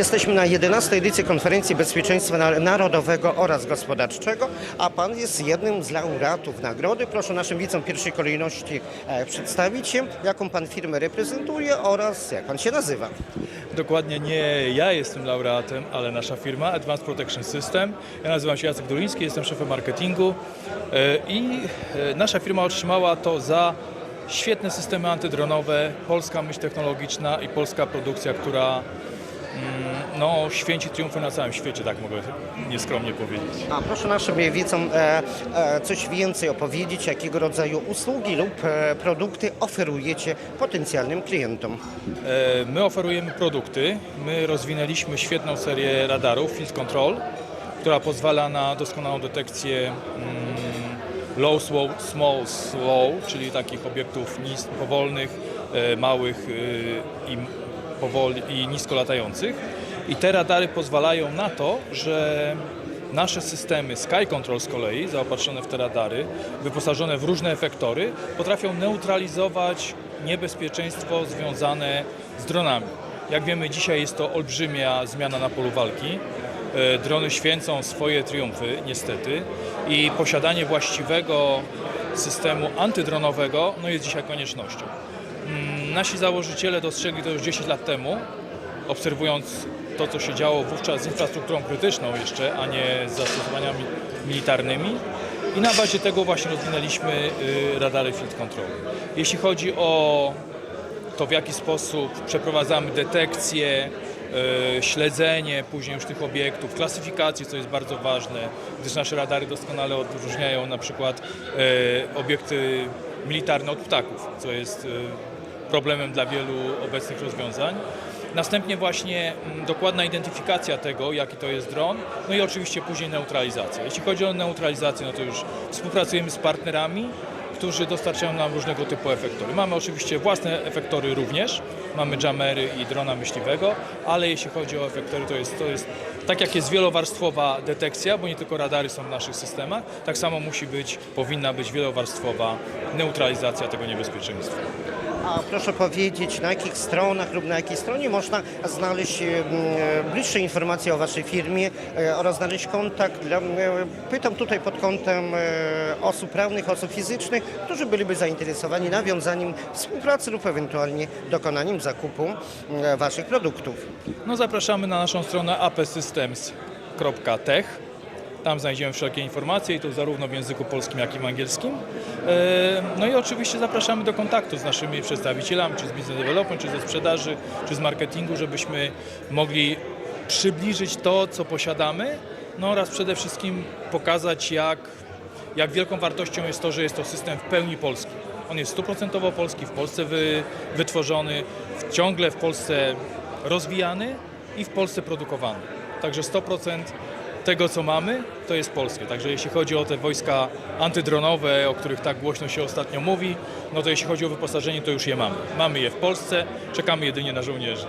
Jesteśmy na 11 edycji Konferencji Bezpieczeństwa Na- Narodowego oraz Gospodarczego, a Pan jest jednym z laureatów nagrody. Proszę naszym widzom pierwszej kolejności e, przedstawić się, jaką Pan firmę reprezentuje oraz jak Pan się nazywa. Dokładnie nie ja jestem laureatem, ale nasza firma Advanced Protection System. Ja nazywam się Jacek Duliński, jestem szefem marketingu e, i e, nasza firma otrzymała to za świetne systemy antydronowe, polska myśl technologiczna i polska produkcja, która no, święci triumfy na całym świecie, tak mogę nieskromnie powiedzieć. A proszę naszym widzom e, e, coś więcej opowiedzieć, jakiego rodzaju usługi lub e, produkty oferujecie potencjalnym klientom. E, My oferujemy produkty. My rozwinęliśmy świetną serię radarów Field Control, która pozwala na doskonałą detekcję mm, low, slow, small, slow, czyli takich obiektów nis, powolnych, e, małych e, i, powoli, i nisko latających. I te radary pozwalają na to, że Nasze systemy Sky Control z kolei, zaopatrzone w te radary, wyposażone w różne efektory, potrafią neutralizować niebezpieczeństwo związane z dronami. Jak wiemy, dzisiaj jest to olbrzymia zmiana na polu walki. E, Drony święcą swoje triumfy, niestety, i posiadanie właściwego systemu antydronowego no jest dzisiaj koniecznością. Nasi założyciele dostrzegli to już 10 lat temu, obserwując to, co się działo wówczas z infrastrukturą krytyczną jeszcze, a nie z zastosowaniami militarnymi. I na bazie tego właśnie rozwinęliśmy y, radary Field Control. Jeśli chodzi o to, w jaki sposób przeprowadzamy detekcję, y, śledzenie później już tych obiektów, klasyfikację, co jest bardzo ważne, gdyż nasze radary doskonale odróżniają na przykład y, obiekty militarne od ptaków, co jest problemem dla wielu obecnych rozwiązań. Następnie właśnie mm, dokładna identyfikacja tego, jaki to jest dron, no i oczywiście później neutralizacja. Jeśli chodzi o neutralizację, no to już współpracujemy z partnerami, którzy dostarczają nam różnego typu efektory. Mamy oczywiście własne efektory również, mamy jamery i drona myśliwego, ale jeśli chodzi o efektory, to jest, to jest tak jak jest wielowarstwowa detekcja, bo nie tylko radary są w naszych systemach, tak samo musi być, powinna być wielowarstwowa neutralizacja tego niebezpieczeństwa. A proszę powiedzieć, na jakich stronach lub na jakiej stronie można znaleźć e, e, bliższe informacje o Waszej firmie e, oraz znaleźć kontakt. Pytam tutaj pod kątem osób prawnych, osób fizycznych, którzy byliby zainteresowani nawiązaniem współpracy lub ewentualnie dokonaniem zakupu Waszych produktów. No zapraszamy na naszą stronę apsystems.tech. Tam znajdziemy wszelkie informacje i to zarówno w języku polskim, jak i angielskim. E, No i oczywiście zapraszamy do kontaktu z naszymi przedstawicielami, czy z business development, czy ze sprzedaży, czy z marketingu, żebyśmy mogli przybliżyć to, co posiadamy, no oraz przede wszystkim pokazać, jak, jak wielką wartością jest to, że jest to system w pełni polski. On jest stuprocentowo polski, w Polsce wy, wytworzony, w, ciągle w Polsce rozwijany i w Polsce produkowany. Także 100% tego, co mamy, to jest polskie. Także jeśli chodzi o te wojska antydronowe, o których tak głośno się ostatnio mówi, no to jeśli chodzi o wyposażenie, to już je mamy. Mamy je w Polsce, czekamy jedynie na żołnierzy.